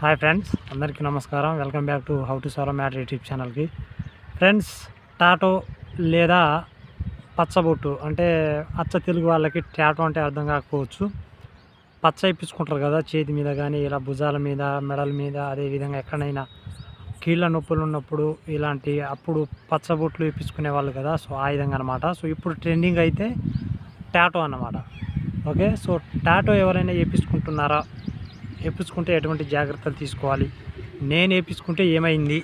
Hi friends అందరికీ నమస్కారం. Welcome back to how to solve matter YouTube ఛానల్కి. Friends tattoo లేదా పచ్చబొట్టు అంటే అచ్చ తెలుగు వాళ్ళకి టాటో అంటే అర్థం కాకపోవచ్చు. పచ్చ ఇప్పించుకుంటారు కదా చేతి మీద కానీ ఇలా భుజాల మీద మెడల మీద అదేవిధంగా ఎక్కడైనా కీళ్ళ నొప్పులు ఉన్నప్పుడు ఇలాంటి అప్పుడు పచ్చబొట్లు ఇప్పించుకునే వాళ్ళు కదా సో ఆ విధంగా అనమాట సో ఇప్పుడు ట్రెండింగ్ అయితే టాటో అన్నమాట. ఓకే సో టాటో ఎవరైనా వేయించుకుంటున్నారా వేయించుకుంటే ఎటువంటి జాగ్రత్తలు తీసుకోవాలి? నేను వేయించుకుంటే ఏమైంది?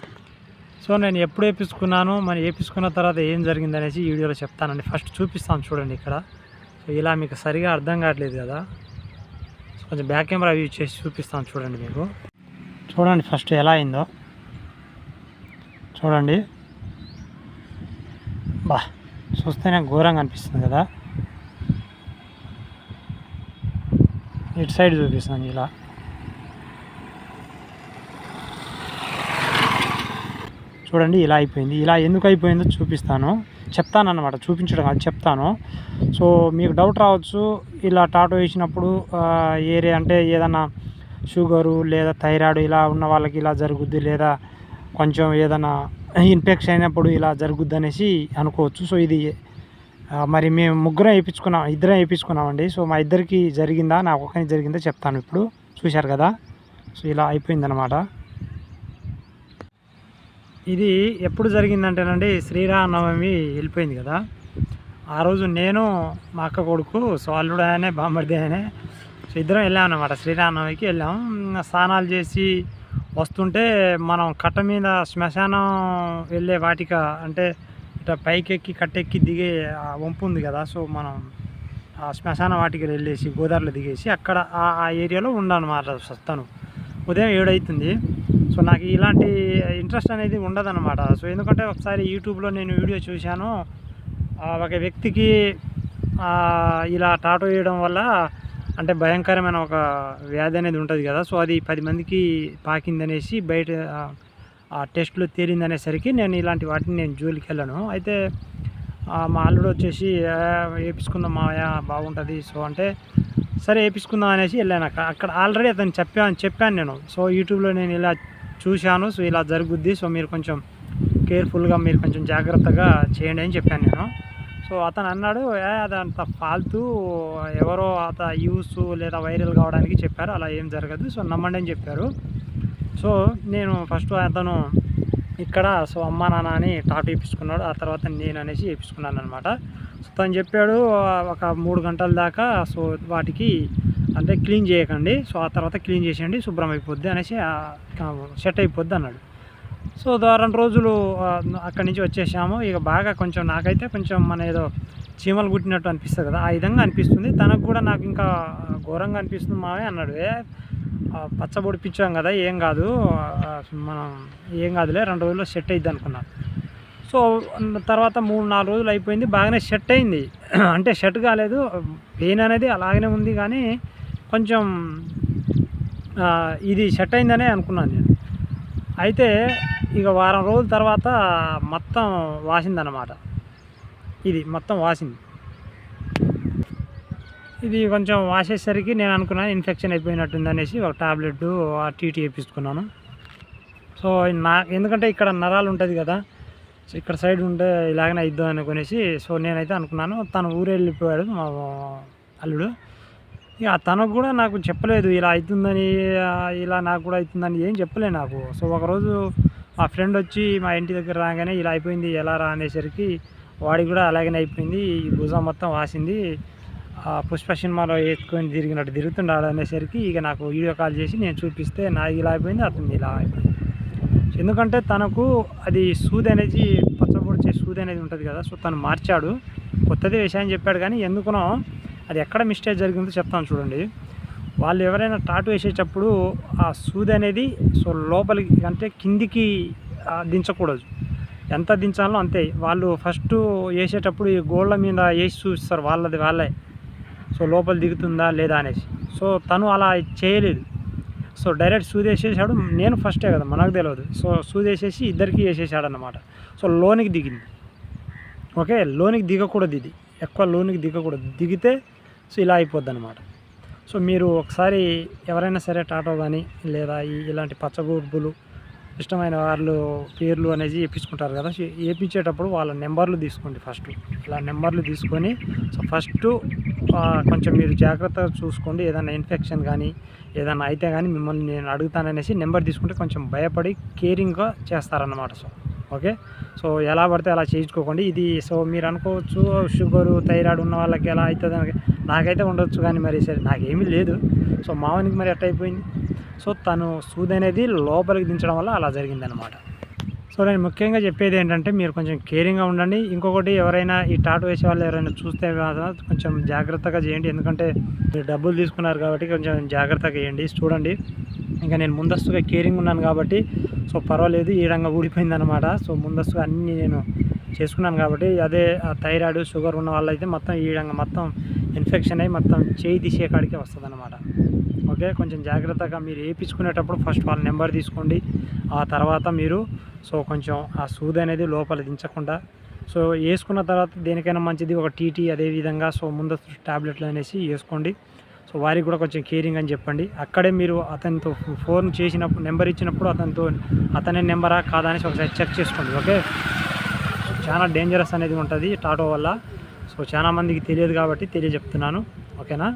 సో నేను ఎప్పుడు వేయించుకున్నాను మరి వేయించుకున్న తర్వాత ఏం జరిగింది అనేసి ఈ వీడియోలో చెప్తానండి. ఫస్ట్ చూపిస్తాను చూడండి ఇక్కడ. సో ఇలా మీకు సరిగా అర్థం కావట్లేదు కదా? కొంచెం బ్యాక్ కెమెరా యూజ్ చేసి చూపిస్తాను చూడండి మీకు. చూడండి ఫస్ట్ ఎలా అయిందో. చూడండి. బా చూస్తేనే ఘోరంగా అనిపిస్తుంది కదా? ఇటు సైడ్ చూపిస్తాను ఇలా. చూడండి ఇలా అయిపోయింది. ఇలా ఎందుకు అయిపోయిందో చూపిస్తాను. చెప్తాను చూపించడం కాదు చెప్తాను. సో మీకు డౌట్ రావచ్చు ఇలా టాటో వేసినప్పుడు ఏరే అంటే ఏదన్నా షుగరు లేదా థైరాయిడ్ ఇలా ఉన్న వాళ్ళకి ఇలా జరుగుద్ది లేదా కొంచెం ఏదైనా ఇన్ఫెక్షన్ అయినప్పుడు ఇలా జరుగుద్ది అనేసి అనుకోవచ్చు. సో ఇది మరి మేము ముగ్గురం వేయించుకున్నాం ఇద్దరం వేయించుకున్నామండి. సో మా ఇద్దరికి జరిగిందా నాకు ఒకరికి జరిగిందా చెప్తాను ఇప్పుడు. చూశారు కదా? సో ఇలా అయిపోయిందనమాట ఇది ఎప్పుడు జరిగిందంటేనండి శ్రీరామనవమి వెళ్ళిపోయింది కదా. ఆ రోజు నేను మా అక్క కొడుకు సో అల్లుడు ఆయనే బాంబర్ది ఆయనే సో ఇద్దరం వెళ్ళాం అనమాట శ్రీరామనవమికి వెళ్ళాం. స్నానాలు చేసి వస్తుంటే మనం కట్ట మీద శ్మశానం వెళ్ళే వాటిక అంటే ఇట్లా పైకెక్కి కట్టెక్కి దిగే ఆ వంపు ఉంది కదా. సో మనం ఆ శ్మశాన వాటికి వెళ్ళేసి గోదావరిలో దిగేసి అక్కడ ఆ ఆ ఏరియాలో ఉండనమాట వస్తాను ఉదయం ఏడవుతుంది సో నాకు ఇలాంటి ఇంట్రెస్ట్ అనేది ఉండదన్నమాట. సో ఎందుకంటే ఒకసారి యూట్యూబ్లో నేను వీడియో చూశాను. ఒక వ్యక్తికి ఇలా టాటో వేయడం వల్ల అంటే భయంకరమైన ఒక వ్యాధి అనేది ఉంటుంది కదా. సో అది పది మందికి పాకిందనేసి బయట ఆ, టెస్ట్లో తేలిందనేసరికి నేను ఇలాంటి వాటిని నేను జోలికి వెళ్ళాను. అయితే మా అల్లుడు వచ్చేసి వేపించుకుందాం మావయ్య బాగుంటుంది. సో అంటే సరే వేపించుకుందాం అనేసి వెళ్ళాను అక్కడ అక్కడ ఆల్రెడీ అతను చెప్పాను చెప్పాను నేను. సో యూట్యూబ్లో నేను ఇలా చూశాను. సో ఇలా జరుగుద్ది. సో మీరు కొంచెం కేర్ఫుల్గా మీరు కొంచెం జాగ్రత్తగా చేయండి అని చెప్పాను నేను. సో అతను అన్నాడు "ఏ, అదంత ఫాల్తూ ఎవరో అత యూస్ లేదా వైరల్ కావడానికి చెప్పారు. అలా ఏం జరగదు. సో నమ్మండి అని చెప్పారు. సో నేను ఫస్ట్ అతను ఇక్కడ సో అమ్మ నాన్న అని టాటూ ఇప్పించుకున్నాడు ఆ తర్వాత నేను అనేసి ఇప్పించుకున్నాను అనమాట సో తను చెప్పాడు ఒక మూడు గంటల దాకా సో వాటికి అంటే క్లీన్ చేయకండి. సో ఆ తర్వాత క్లీన్ చేసేయండి శుభ్రం అయిపోద్ది అనేసి సెట్ అయిపోద్ది అన్నాడు. సో దా- రెండు రోజులు అక్కడి నుంచి వచ్చేసాము. ఇక బాగా కొంచెం నాకైతే కొంచెం మన ఏదో చీమలు కుట్టినట్టు అనిపిస్తుంది కదా ఆ విధంగా అనిపిస్తుంది. తనకు కూడా నాకు ఇంకా ఘోరంగా అనిపిస్తుంది మావే అన్నాడు. ఏ పచ్చబొడి పిచ్చాం కదా ఏం కాదు. మనం ఏం కాదులే రెండు రోజుల్లో సెట్ అయింది అనుకున్నాను సో తర్వాత మూడు నాలుగు రోజులు అయిపోయింది బాగానే సెట్ అయింది. అంటే సెట్ కాలేదు పెయిన్ అనేది అలాగనే ఉంది కానీ కొంచెం ఇది సెట్ అయిందనే అనుకున్నాను నేను. అయితే ఇక వారం రోజుల తర్వాత మొత్తం వాసిందన్నమాట. ఇది మొత్తం వాసింది. ఇది కొంచెం వాసేసరికి నేను అనుకున్నాను ఇన్ఫెక్షన్ అయిపోయినట్టుంది అనేసి ఒక టాబ్లెట్ ఆ టీటీ వేపించుకున్నాను సో నా ఎందుకంటే ఇక్కడ నరాలు ఉంటుంది కదా సో ఇక్కడ సైడ్ ఉంటే ఇలాగనే అయిద్దాం అనుకునేసి సో నేనైతే అనుకున్నాను తను ఊరు వెళ్ళిపోయాడు మా అల్లుడు. ఇక తనకు కూడా నాకు చెప్పలేదు ఇలా అవుతుందని ఇలా నాకు కూడా అవుతుందని ఏం చెప్పలేదు నాకు. సో ఒకరోజు మా ఫ్రెండ్ వచ్చి మా ఇంటి దగ్గర రాగానే ఇలా అయిపోయింది ఎలా రా అనేసరికి వాడికి కూడా అలాగనే అయిపోయింది ఈ భుజం మొత్తం వాసింది. పుష్ప సినిమాలో వేసుకొని తిరిగినట్టు తిరుగుతుండాడు అనేసరికి ఇక నాకు వీడియో కాల్ చేసి నేను చూపిస్తే నాకు ఇలా అయిపోయింది అతను ఇలా అయిపోయింది. ఎందుకంటే తనకు అది సూది అనేది పచ్చబొడిచే సూది అనేది ఉంటుంది కదా సో తను మార్చాడు. కొత్తది వేసాయని చెప్పాడు కానీ ఎందుకునో అది ఎక్కడ మిస్టేక్ జరిగిందో చెప్తాను చూడండి. వాళ్ళు ఎవరైనా టాటు వేసేటప్పుడు ఆ సూది అనేది సో లోపలికి అంటే కిందికి దించకూడదు. ఎంత దించాలో అంతే. వాళ్ళు ఫస్ట్ వేసేటప్పుడు ఈ గోళ్ళ మీద వేసి చూస్తారు వాళ్ళది వాళ్ళే. సో లోపల దిగుతుందా లేదా అనేసి. సో తను అలా చేయలేదు. సో డైరెక్ట్ సూదేసేసాడు నేను ఫస్టే కదా మనకు తెలియదు సో సూదేసేసి ఇద్దరికి వేసేసాడు అనమాట సో లోనికి దిగింది. ఓకే లోనికి దిగకూడదు ఇది. ఎక్కువ లోనికి దిగకూడదు. దిగితే సో ఇలా అయిపోద్ది అనమాట సో మీరు ఒకసారి ఎవరైనా సరే టాటో కానీ లేదా ఇలాంటి పచ్చగూర్పులు ఇష్టమైన వాళ్ళు పేర్లు అనేది వేయించుకుంటారు కదా. చేయించేటప్పుడు వేయించేటప్పుడు వాళ్ళ నెంబర్లు తీసుకోండి ఫస్ట్. ఇలా నెంబర్లు తీసుకొని సో ఫస్ట్ కొంచెం మీరు జాగ్రత్తగా చూసుకోండి. ఏదైనా ఇన్ఫెక్షన్ కానీ ఏదైనా అయితే కానీ మిమ్మల్ని నేను అడుగుతాననేసి నెంబర్ తీసుకుంటే కొంచెం భయపడి కేరింగ్గా చేస్తారన్నమాట. So okay? సో ఎలా పడితే అలా చేయించుకోకండి. ఇది సో మీరు అనుకోవచ్చు షుగరు థైరాయిడ్ ఉన్న వాళ్ళకి ఎలా అవుతుంది నాకైతే ఉండొచ్చు కానీ మరి సరే నాకేమీ లేదు. సో మావనికి మరి ఎట్ట అయిపోయింది. సో తను సూది అనేది లోపలికి దించడం వల్ల అలా జరిగిందనమాట సో నేను ముఖ్యంగా చెప్పేది ఏంటంటే మీరు కొంచెం కేరింగ్గా ఉండండి. ఇంకొకటి ఎవరైనా ఈ టాటూ వేసే వాళ్ళు ఎవరైనా చూస్తే కొంచెం జాగ్రత్తగా చేయండి. ఎందుకంటే మీరు డబ్బులు తీసుకున్నారు కాబట్టి కొంచెం జాగ్రత్తగా చేయండి. చూడండి. ఇంకా నేను ముందస్తుగా కేరింగ్ ఉన్నాను కాబట్టి సో పర్వాలేదు ఈ రంగా ఊడిపోయిందనమాట సో ముందస్తుగా అన్నీ నేను చేసుకున్నాను కాబట్టి అదే ఆ థైరాయిడ్ షుగర్ ఉన్న వాళ్ళైతే మొత్తం ఈ రంగా మొత్తం ఇన్ఫెక్షన్ అయ్యి మొత్తం చేయి తీసే కాడికే వస్తుంది అనమాట ఓకే కొంచెం జాగ్రత్తగా మీరు వేయించుకునేటప్పుడు ఫస్ట్ వాళ్ళ నెంబర్ తీసుకోండి. ఆ తర్వాత మీరు సో కొంచెం ఆ సూది అనేది లోపల దించకుండా సో వేసుకున్న తర్వాత దేనికైనా మంచిది ఒక టీటీ అదే విధంగా సో ముందస్తు టాబ్లెట్లు అనేసి వేసుకోండి సో వారికి కూడా కొంచెం కేరింగ్ అని చెప్పండి. అక్కడే మీరు అతనితో ఫోన్ చేసినప్పుడు నెంబర్ ఇచ్చినప్పుడు అతనితో అతనే నెంబరా కాదా అనేసి ఒకసారి చెక్ చేసుకోండి ఓకే? చాలా డేంజరస్ అనేది ఉంటుంది టాటో వల్ల. సో చాలా మందికి తెలియదు కాబట్టి తెలియజెప్తున్నాను ఓకేనా?